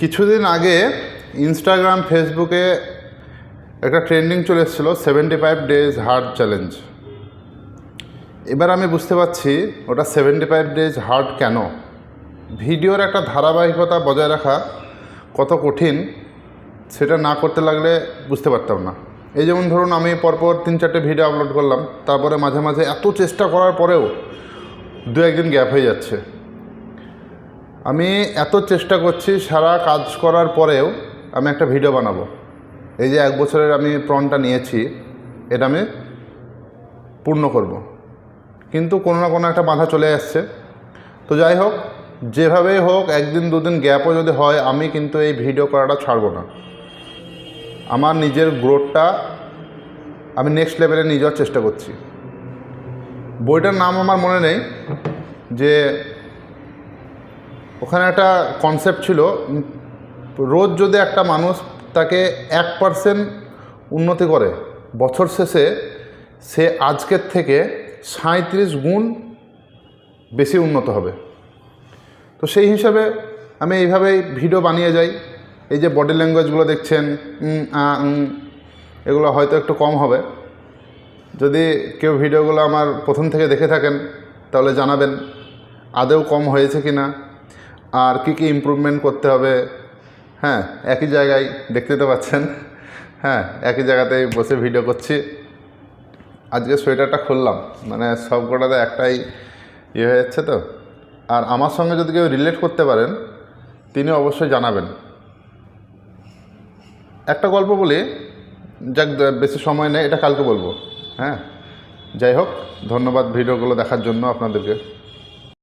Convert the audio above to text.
কিছুদিন আগে ইনস্টাগ্রাম ফেসবুকে একটা ট্রেন্ডিং চলে এসেছিল seventy five days hard challenge এবার আমি বুঝতে পারছি ওটা সেভেন্টি ফাইভ ডেজ হার্ড কেন? ভিডিওর একটা ধারাবাহিকতা বজায় রাখা কত কঠিন, সেটা না করতে লাগলে বুঝতে পারতাম না। এই যেমন ধরুন, আমি পরপর তিন চারটে ভিডিও আপলোড করলাম, তারপরে মাঝে মাঝে এত চেষ্টা করার পরেও দু একদিন গ্যাপ হয়ে যাচ্ছে। আমি এত চেষ্টা করছি সারা কাজ করার পরেও আমি একটা ভিডিও বানাবো। এই যে এক বছরের আমি প্রণটা নিয়েছি, এটা আমি পূর্ণ করব। কিন্তু কোনো না কোনো একটা বাধা চলে আসছে। তো যাই হোক, যেভাবেই হোক, একদিন দুদিন গ্যাপও যদি হয়, আমি কিন্তু এই ভিডিও করাটা ছাড়বো না। আমার নিজের গ্রোথটা আমি নেক্সট লেভেলে নিয়ে যাওয়ার চেষ্টা করছি। বইটার নাম আমার মনে নেই যে ওখানে একটা কনসেপ্ট ছিল, রোজ যদি একটা মানুষ তাকে এক পার্সেন্ট উন্নতি করে, বছর শেষে সে আজকের থেকে সাঁত্রিশ গুণ বেশি উন্নত হবে। তো সেই হিসাবে আমি এইভাবেই ভিডিও বানিয়ে যাই। এই যে বডি ল্যাঙ্গুয়েজগুলো দেখছেন এগুলো হয়তো একটু কম হবে। যদি কেউ ভিডিওগুলো আমার প্রথম থেকে দেখে থাকেন, তাহলে জানাবেন, আদৌ কম হয়েছে কি না আর কি কি ইমপ্রুভমেন্ট করতে হবে? হ্যাঁ একই জায়গায় দেখতে তো পাচ্ছেন। হ্যাঁ একই জায়গাতেই বসে ভিডিও করছি। আজকে সোয়েটারটা খুললাম। মানে সব কটাতে একটাই ইয়ে হয়ে যাচ্ছে তো। আর আমার সঙ্গে যদি কেউ রিলেট করতে পারেন, তিনি অবশ্যই জানাবেন। একটা গল্প বলি। যাক বেশি সময় নেই, এটা কালকে বলব। হ্যাঁ যাই হোক, ধন্যবাদ ভিডিওগুলো দেখার জন্য আপনাদেরকে।